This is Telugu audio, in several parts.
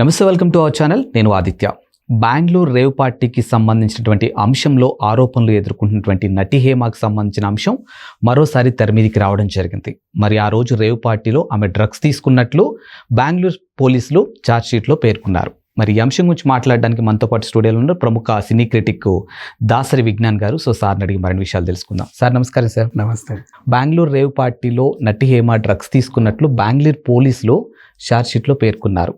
నమస్తే వెల్కమ్ టు అవర్ ఛానల్. నేను ఆదిత్య. బెంగళూరు రేవ్ పార్టీకి సంబంధించినటువంటి అంశంలో ఆరోపణలు ఎదుర్కొంటున్నటువంటి నటి హేమకు సంబంధించిన అంశం మరోసారి తెర మీదికి రావడం జరిగింది. మరి ఆ రోజు రేవ్ పార్టీలో ఆమె డ్రగ్స్ తీసుకున్నట్లు బెంగళూరు పోలీసులు ఛార్జ్షీట్లో పేర్కొన్నారు. మరి ఈ అంశం గురించి మాట్లాడడానికి మనతో పాటు స్టూడియోలో ఉన్న ప్రముఖ సినీ క్రిటిక్ దాసరి విజ్ఞాన్ గారు. సో సార్ని అడిగి మరిన్ని విషయాలు తెలుసుకుందాం. సార్ నమస్కారం సార్. నమస్తే. బెంగళూరు రేవ్ పార్టీలో నటి హేమ డ్రగ్స్ తీసుకున్నట్లు బెంగళూరు పోలీసులు ఛార్జ్షీట్లో పేర్కొన్నారు.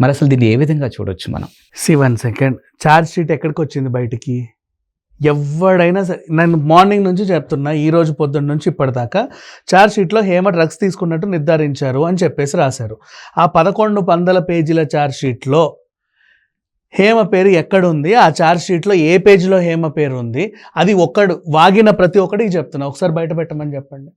మరి అసలు దీన్ని ఏ విధంగా చూడొచ్చు మనం? C one second charge sheet ఎక్కడికి వచ్చింది బయటికి? ఎవడైనా సరే నేను మార్నింగ్ నుంచి చెప్తున్నా ఈ రోజు పొద్దున్న నుంచి ఇప్పటిదాకా ఛార్జ్ షీట్లో హేమ డ్రగ్స్ తీసుకున్నట్టు నిర్ధారించారు అని చెప్పేసి రాశారు. ఆ పదకొండు వందల పేజీల ఛార్జ్ షీట్లో హేమ పేరు ఎక్కడుంది? ఆ ఛార్జ్ షీట్లో ఏ పేజీలో హేమ పేరు ఉంది? అది ఒక్కడు వాగిన ప్రతి ఒక్కడికి చెప్తున్నా. ఒకసారి బయట పెట్టమని చెప్పండి.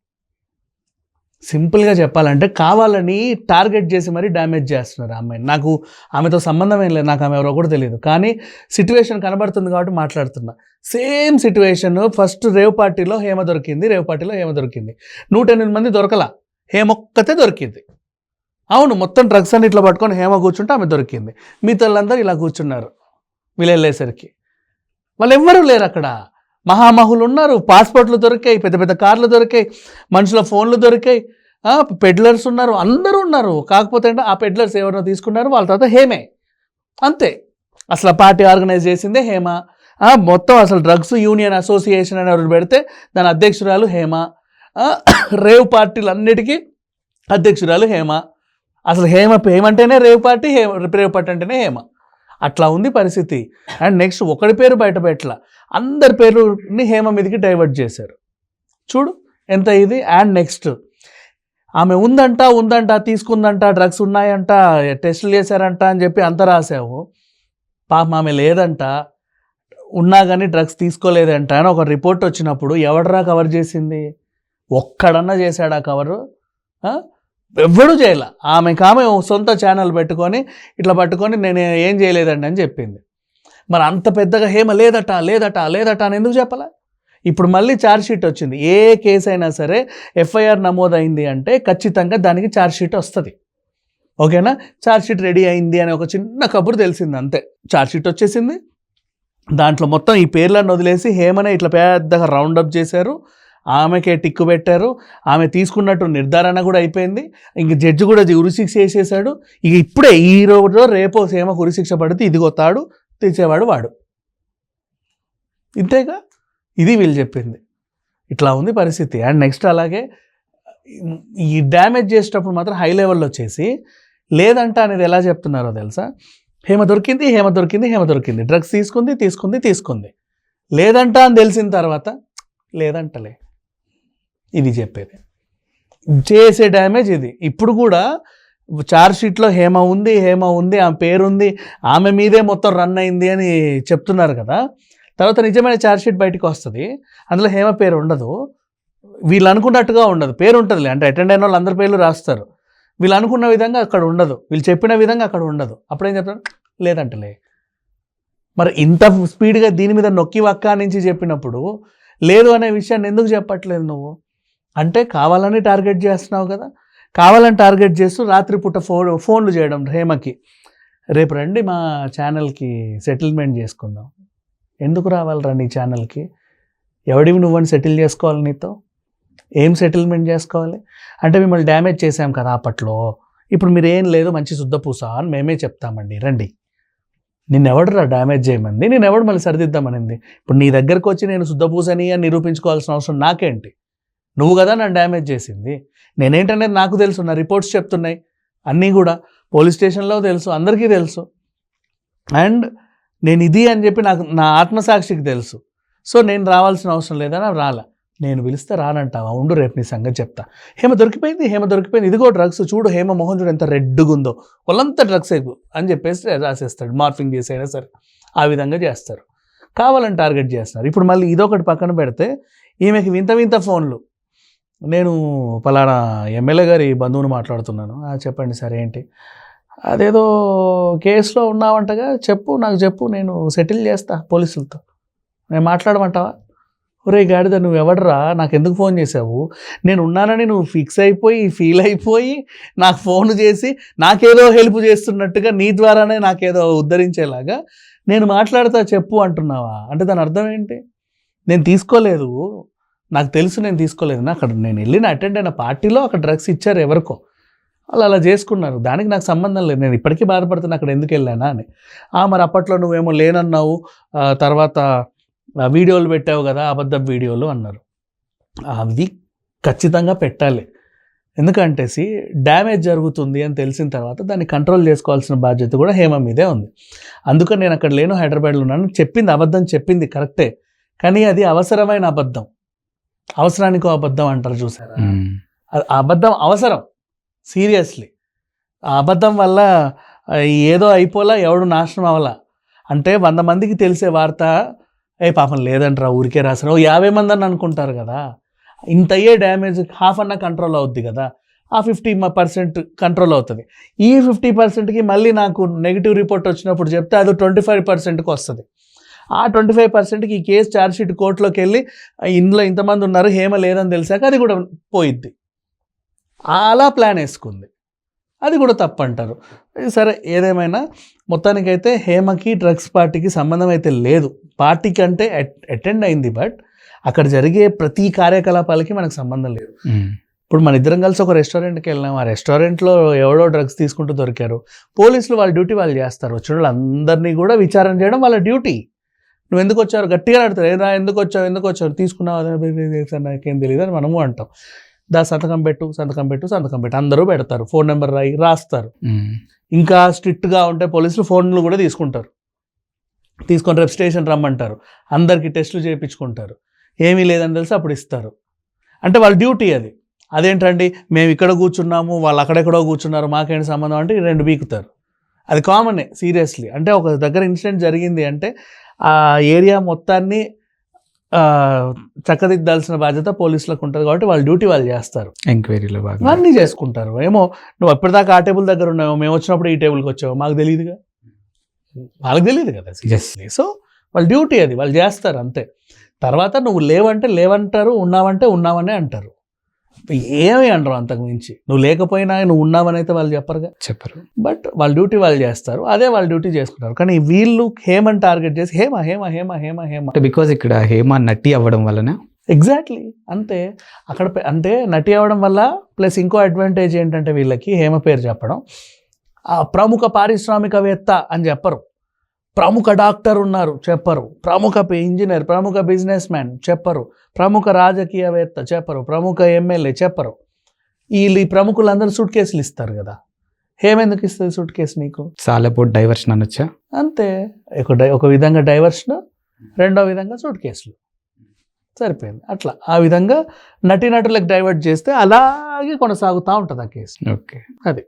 సింపుల్గా చెప్పాలంటే కావాలని టార్గెట్ చేసి మరీ డ్యామేజ్ చేస్తున్నారు అమ్మాయిని. నాకు ఆమెతో సంబంధం ఏం లేదు నాకు ఆమె ఎవరో కూడా తెలియదు. కానీ సిట్యువేషన్ కనబడుతుంది కాబట్టి మాట్లాడుతున్నా. సేమ్ సిట్యువేషన్ ఫస్ట్ రేవ్ పార్టీలో హేమ దొరికింది రేవ్ పార్టీలో హేమ దొరికింది. నూట ఎనిమిది మంది దొరకలా హేమ ఒక్కతే దొరికింది. అవును మొత్తం డ్రగ్స్ అన్ని ఇట్లా పట్టుకొని హేమ కూర్చుంటే ఆమె దొరికింది. మిగతాళ్ళందరూ ఇలా కూర్చున్నారు వీళ్ళు వెళ్ళేసరికి వాళ్ళు ఎవ్వరూ లేరు అక్కడ మహామహులు ఉన్నారు పాస్పోర్ట్లు దొరికాయి పెద్ద పెద్ద కార్లు దొరికాయి మనుషుల ఫోన్లు దొరికాయి. పెడ్లర్స్ ఉన్నారు అందరూ ఉన్నారు. కాకపోతే అంటే ఆ పెడ్లర్స్ ఎవరినో తీసుకున్నారు వాళ్ళ తర్వాత హేమే. అంతే. అసలు పార్టీ ఆర్గనైజ్ చేసిందే హేమ. మొత్తం అసలు డ్రగ్స్ యూనియన్ అసోసియేషన్ అని ఎవరు పెడితే దాని అధ్యక్షురాలు హేమ. రేవ్ పార్టీలన్నిటికీ అధ్యక్షురాలు హేమ. అసలు Hema హేమంటేనే rave party Hema rave party అంటేనే హేమ. అట్లా ఉంది పరిస్థితి. అండ్ నెక్స్ట్ ఒకడి పేరు బయట పెట్టల. అందరి పేరుని హేమ మీదకి డైవర్ట్ చేశారు. చూడు ఎంత ఇది. అండ్ నెక్స్ట్ ఆమె ఉందంట ఉందంట తీసుకుందంట డ్రగ్స్ ఉన్నాయంట టెస్టులు చేశారంట అని చెప్పి అంత రాసావు. పాపం ఆమె లేదంట ఉన్నా కానీ డ్రగ్స్ తీసుకోలేదంట అని ఒక రిపోర్ట్ వచ్చినప్పుడు ఎవడరా కవర్ చేసింది? ఒక్కడన్నా చేశాడా కవరు? ఎవ్వడూ చేయాల. ఆమెకి ఆమె సొంత ఛానల్ పెట్టుకొని ఇట్లా పట్టుకొని నేను ఏం చేయలేదండి అని చెప్పింది. మరి అంత పెద్దగా హేమ లేదట లేదట లేదట అని ఎందుకు చెప్పాలా? ఇప్పుడు మళ్ళీ ఛార్జ్షీట్ వచ్చింది. ఏ కేసు అయినా సరే ఎఫ్ఐఆర్ నమోదైంది అంటే ఖచ్చితంగా దానికి ఛార్జ్షీట్ వస్తుంది. ఓకేనా? ఛార్జ్షీట్ రెడీ అయింది అనే ఒక చిన్న కబురు తెలిసింది అంతే. ఛార్జ్షీట్ వచ్చేసింది. దాంట్లో మొత్తం ఈ పేర్లను వదిలేసి హేమనే ఇట్లా పెద్దగా రౌండప్ చేశారు. ఆమెకే టిక్కు పెట్టారు. ఆమె తీసుకున్నట్టు నిర్ధారణ కూడా అయిపోయింది. ఇంక జడ్జి కూడా ఉరిశిక్ష వేసేసాడు ఇక ఇప్పుడే ఈ రోజు రేపో సేమకు ఉరిశిక్ష పడితే ఇదిగో తాడు తెచ్చేవాడు వాడు. ఇంతేగా? ఇది వీళ్ళు చెప్పింది. ఇట్లా ఉంది పరిస్థితి. అండ్ నెక్స్ట్ అలాగే ఈ డ్యామేజ్ చేసేటప్పుడు మాత్రం హై లెవెల్లో వచ్చేసి లేదంట అనేది ఎలా చెప్తున్నారో తెలుసా? హేమ దొరికింది హేమ దొరికింది హేమ దొరికింది. డ్రగ్స్ తీసుకుంది తీసుకుంది తీసుకుంది. లేదంట అని తెలిసిన తర్వాత లేదంటలే. ఇది చెప్పేది. చేసే డ్యామేజ్ ఇది. ఇప్పుడు కూడా చార్జ్షీట్లో హేమ ఉంది హేమ ఉంది ఆమె పేరు ఉంది ఆమె మీదే మొత్తం రన్ అయింది అని చెప్తున్నారు కదా. తర్వాత నిజమైన చార్జ్షీట్ బయటకు వస్తుంది. అందులో హేమ పేరు ఉండదు. వీళ్ళు అనుకున్నట్టుగా ఉండదు. పేరు ఉంటుందిలే. అంటే అటెండ్ అయిన వాళ్ళు అందరి పేర్లు రాస్తారు. వీళ్ళు అనుకున్న విధంగా అక్కడ ఉండదు. వీళ్ళు చెప్పిన విధంగా అక్కడ ఉండదు. అప్పుడేం చెప్తారు? లేదంటలే. మరి ఇంత స్పీడ్గా దీని మీద నొక్కి వక్క నుంచి చెప్పినప్పుడు లేదు అనే విషయాన్ని ఎందుకు చెప్పట్లేదు నువ్వు? అంటే కావాలని టార్గెట్ చేస్తున్నావు కదా? కావాలని టార్గెట్ చేస్తూ రాత్రిపూట ఫోన్ ఫోన్లు చేయడం హేమకి. రేపు రండి మా ఛానల్కి సెటిల్మెంట్ చేసుకుందాం. ఎందుకు రావాలిరా నీ ఛానల్కి? ఎవడివి నువ్వని సెటిల్ చేసుకోవాలి నీతో? ఏం సెటిల్మెంట్ చేసుకోవాలి? అంటే మిమ్మల్ని డ్యామేజ్ చేసాం కదా అప్పట్లో. ఇప్పుడు మీరు ఏం లేదు మంచి శుద్ధపూస అని మేమే చెప్తామండి. రండి. నిన్నెవడురా డ్యామేజ్ చేయమంది? నేను ఎవడు మళ్ళీ సరిదిద్దామనింది? ఇప్పుడు నీ దగ్గరకు వచ్చి నేను శుద్ధపూసని అని నిరూపించుకోవాల్సిన అవసరం నాకేంటి? నువ్వు కదా నన్ను డ్యామేజ్ చేసింది. నేనేంటనేది నాకు తెలుసు నా రిపోర్ట్స్ చెప్తున్నాయి. అన్నీ కూడా పోలీస్ స్టేషన్లో తెలుసు అందరికీ తెలుసు. అండ్ నేను ఇది అని చెప్పి నాకు నా ఆత్మసాక్షికి తెలుసు. సో నేను రావాల్సిన అవసరం లేదని రాలా. నేను పిలిస్తే రానంటావా? ఉండు రేపు నీ సంగతి చెప్తా. హేమ దొరికిపోయింది హేమ దొరికిపోయింది. ఇదిగో డ్రగ్స్ చూడు హేమ మోహన్ చూడు ఎంత రెడ్గా ఉందో వాళ్ళంతా డ్రగ్స్ ఎక్కువ అని చెప్పేసి రాసేస్తాడు. మార్ఫింగ్ చేసి సరే. ఆ విధంగా చేస్తారు. కావాలని టార్గెట్ చేస్తున్నారు. ఇప్పుడు మళ్ళీ ఇదొకటి పక్కన పెడితే ఈమెకి వింత వింత ఫోన్లు. నేను పలానా ఎమ్మెల్యే గారి బంధువుని మాట్లాడుతున్నాను. చెప్పండి సరే ఏంటి? అదేదో కేసులో ఉన్నావంటగా చెప్పు నాకు చెప్పు నేను సెటిల్ చేస్తా పోలీసులతో. నేను మాట్లాడమంటావా? ఒరే గాడిద నువ్వు ఎవడరా నాకు ఎందుకు ఫోన్ చేసావు నేను ఉన్నానని నువ్వు ఫిక్స్ అయిపోయి ఫీల్ అయిపోయి నాకు ఫోన్ చేసి నాకేదో హెల్ప్ చేస్తున్నట్టుగా నీ ద్వారానే నాకేదో ఉద్ధరించేలాగా నేను మాట్లాడతా చెప్పు అంటున్నావా? అంటే దాని అర్థం ఏంటి? నేను తీసుకోలేదు. నాకు తెలుసు నేను తీసుకోలేదు అక్కడ నేను వెళ్ళిన అటెండ్ అయిన పార్టీలో అక్కడ డ్రగ్స్ ఇచ్చారు ఎవరికో. అలా అలా చేసుకున్నారు. దానికి నాకు సంబంధం లేదు. నేను ఇప్పటికీ బాధపడుతున్నా అక్కడ ఎందుకు వెళ్ళానా అని. ఆ మరి అప్పట్లో నువ్వేమో లేనన్నావు తర్వాత వీడియోలు పెట్టావు కదా అబద్ధం వీడియోలు అన్నారు. అవి ఖచ్చితంగా పెట్టాలి. ఎందుకంటే డ్యామేజ్ జరుగుతుంది అని తెలిసిన తర్వాత దాన్ని కంట్రోల్ చేసుకోవాల్సిన బాధ్యత కూడా హేమ మీదే ఉంది. అందుకని నేను అక్కడ లేను హైదరాబాద్లో ఉన్నాను చెప్పింది అబద్ధం చెప్పింది కరెక్టే. కానీ అది అవసరమైన అబద్ధం. అవసరానికో అబద్ధం అంటారు చూసారా? అబద్ధం అవసరం. సీరియస్లీ. ఆ అబద్ధం వల్ల ఏదో అయిపోలా ఎవడు నాశనం అవ్వాల. అంటే వంద మందికి తెలిసే వార్త ఏ పాపం లేదంటారా ఊరికే రాసిన ఓ యాభై మంది అని అనుకుంటారు కదా. ఇంత అయ్యే డ్యామేజ్ హాఫ్ అన్న కంట్రోల్ అవుద్ది కదా. ఆ ఫిఫ్టీ పర్సెంట్ కంట్రోల్ అవుతుంది. ఈ ఫిఫ్టీ పర్సెంట్కి మళ్ళీ నాకు నెగిటివ్ రిపోర్ట్ వచ్చినప్పుడు చెప్తే అది ట్వంటీ ఫైవ్ పర్సెంట్కి వస్తుంది. ఆ ట్వంటీ ఫైవ్ పర్సెంట్కి ఈ కేసు ఛార్జ్షీట్ కోర్టులోకి వెళ్ళి ఇందులో ఇంతమంది ఉన్నారు హేమ లేదని తెలిసాక అది కూడా పోయిద్ది. అలా ప్లాన్ వేసుకుంది. అది కూడా తప్పు అంటారు సరే ఏదేమైనా మొత్తానికైతే హేమకి డ్రగ్స్ పార్టీకి సంబంధం అయితే లేదు. పార్టీకి అంటే అటెండ్ అయింది బట్ అక్కడ జరిగే ప్రతి కార్యకలాపాలకి మనకు సంబంధం లేదు. ఇప్పుడు మన ఇద్దరం కలిసి ఒక రెస్టారెంట్కి వెళ్ళాం ఆ రెస్టారెంట్లో ఎవడో డ్రగ్స్ తీసుకుంటూ దొరికారు. పోలీసులు వాళ్ళ డ్యూటీ వాళ్ళు చేస్తారు. వచ్చిన వాళ్ళందరినీ కూడా విచారణ చేయడం వాళ్ళ డ్యూటీ నువ్వు ఎందుకు వచ్చారు గట్టిగా అడుగుతారు ఏదా ఎందుకు వచ్చావు ఎందుకు వచ్చావు తీసుకున్నావు నాకేం తెలియదు అని మనము అంటాం. దా సంతకం పెట్టు సంతకం పెట్టు సంతకం పెట్టు అందరూ పెడతారు. ఫోన్ నెంబర్ రాయి రాస్తారు. ఇంకా స్ట్రిక్ట్గా ఉంటే పోలీసులు ఫోన్లు కూడా తీసుకుంటారు. తీసుకొని రేపు స్టేషన్ రమ్మంటారు. అందరికీ టెస్టులు చేయించుకుంటారు. ఏమీ లేదని తెలిసి అప్పుడు ఇస్తారు. అంటే వాళ్ళ డ్యూటీ అది. అదేంటండి? మేము ఇక్కడ కూర్చున్నాము వాళ్ళు అక్కడెక్కడో కూర్చున్నారు మాకేంటి సంబంధం అంటే రెండు బీకుతారు. అది కామనే సీరియస్లీ. అంటే ఒక దగ్గర ఇన్సిడెంట్ జరిగింది అంటే ఆ ఏరియా మొత్తాన్ని చక్కదిద్దాల్సిన బాధ్యత పోలీసులకు ఉంటుంది కాబట్టి వాళ్ళ డ్యూటీ వాళ్ళు చేస్తారు. ఎంక్వైరీలో భాగంగా. అన్నీ చేసుకుంటారు. ఏమో నువ్వు ఎప్పటిదాకా ఆ టేబుల్ దగ్గర ఉన్నావు మేము వచ్చినప్పుడు ఈ టేబుల్కి వచ్చావు మాకు తెలియదుగా వాళ్ళకి తెలియదు కదా. సో వాళ్ళ డ్యూటీ అది వాళ్ళు చేస్తారు అంతే. తర్వాత నువ్వు లేవంటే లేవంటారు ఉన్నావంటే ఉన్నావనే అంటారు. ఏమి అనరు అంతకు మించి. నువ్వు లేకపోయినా నువ్వు ఉన్నావని అయితే వాళ్ళు చెప్పరుగా. చెప్పరు. బట్ వాళ్ళ డ్యూటీ వాళ్ళు చేస్తారు. అదే వాళ్ళ డ్యూటీ చేసుకుంటారు. కానీ వీళ్ళు హేమని టార్గెట్ చేసి హేమ హేమ హేమ హేమ హేమ. బికాజ్ ఇక్కడ హేమ నటి అవ్వడం వలన? ఎగ్జాక్ట్లీ అంతే. అక్కడ అంటే నటి అవ్వడం వల్ల ప్లస్ ఇంకో అడ్వాంటేజ్ ఏంటంటే వీళ్ళకి హేమ పేరు చెప్పడం. ప్రముఖ పారిశ్రామికవేత్త అని చెప్పరు. ప్రముఖ డాక్టర్ ఉన్నారు చెప్పరు. ప్రముఖ ఇంజనీర్ ప్రముఖ బిజినెస్ మ్యాన్ చెప్పరు. ప్రముఖ రాజకీయవేత్త చెప్పరు. ప్రముఖ ఎమ్మెల్యే చెప్పరు. వీళ్ళు ఈ ప్రముఖులందరూ సూట్ కేసులు ఇస్తారు కదా. హేమ ఎందుకు ఇస్తుంది సూట్ కేసు నీకు? చాలా పోటీ డైవర్షన్ అనొచ్చా? అంతే. ఒక డై- ఒక విధంగా డైవర్షన్ రెండో విధంగా సూట్ కేసులు సరిపోయింది. అట్లా. ఆ విధంగా నటీనటులకు డైవర్ట్ చేస్తే అలాగే కొనసాగుతూ ఉంటుంది ఆ కేసు ఓకే. అది.